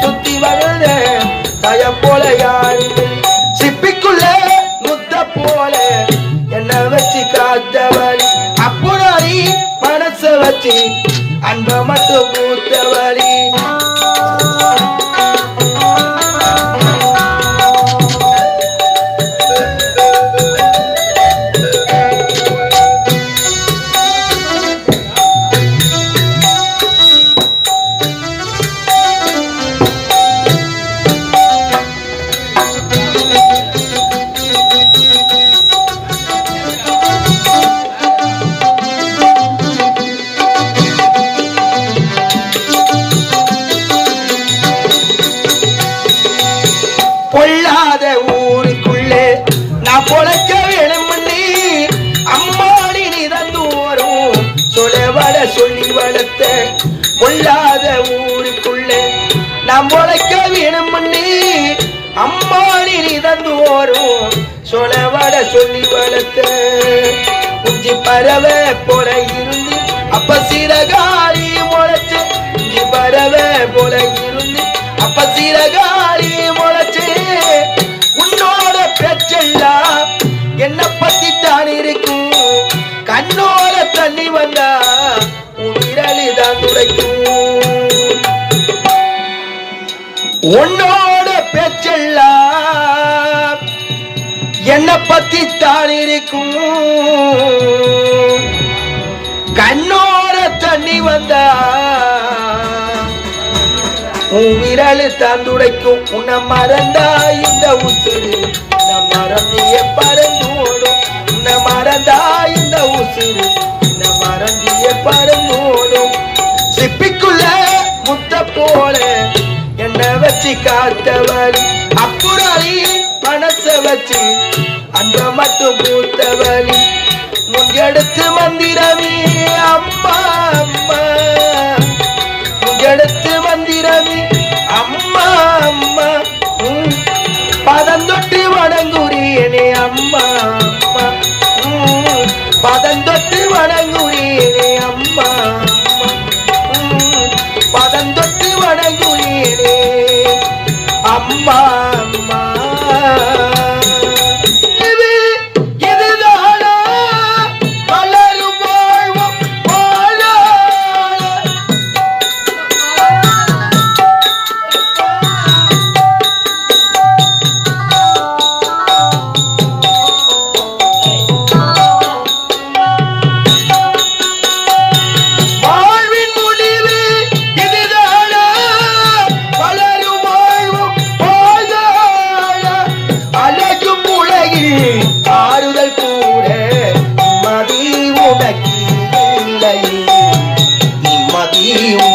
சுத்தி வருத பயம் போல யாரு? சிப்பிக்குள்ள முத்த போல என்ன வச்சு காத்தவழி அப்புறாரி மனச வச்சு அன்ப மட்டும் பொழைக்க வேணும் அம்மாடி நீ தந்து வரும் சொலவட சொல்லி வளர்த்த கொள்ளாத ஊருக்குள்ளே நாம் பொழைக்க வேணும் அம்மாடி நீ தந்து வரும் சொலவட சொல்லி வளர்த்த குஞ்சி பறவை போல இருந்து அப்ப சிறகாரி முளைச்சு குஞ்சி பறவை போல இருந்து அப்ப சிறகாரி முளை உன்னோட பேச்செல்லாம் என்ன பத்தி தான் இருக்கும். கண்ணோட தண்ணி வந்தா உன் விரல் தந்துடைக்கும் உன்னை மறந்தா இந்த உசுறு. உன்னை மறந்திய பறந்து ஓடும். உன்னை மறந்தா இந்த உசுறு. வச்சு காத்தவழி அப்புறாரி மனச வச்சு அந்த மட்டும் பூத்தவள் முன் எடுத்து மந்திரமே you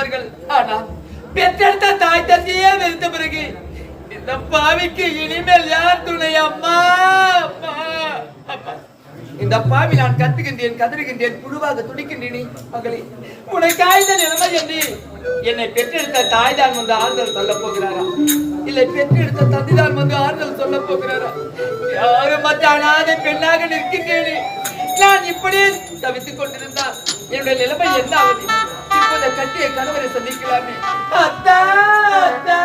வீட்டுக்கு ஆனால் பெற்றெடுத்த தாய் தந்தையே வெறுத்த பிறகு இந்த பாவிக்கு இனிமேல் யார் துணை? அம்மா அம்மா அப்பா இந்த பாவி நான் கத்துகின்றேன் கதறுகின்றேன் புழுவாக துடிக்கின்றேனே மகளே. உன்னை காய்ந்த நிலைமை என்று என்னை பெற்றெடுத்த தாய் தான் வந்து ஆறுதல் சொல்ல போகிறாரா? இல்லை பெற்றெடுத்த தந்தை தான் வந்து ஆறுதல் சொல்ல போகிறாரா? யாரும் மற்ற அனாதை பெண்ணாக நிற்கின்றேனே. நான் இப்படியே தவித்துக் கொண்டிருந்தால் என்னுடைய நிலைமை என்ன ஆகுது இப்போதை கட்டிய கணவரை சந்திக்கலாமே. அத்தா அத்தா.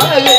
ಗಾಯ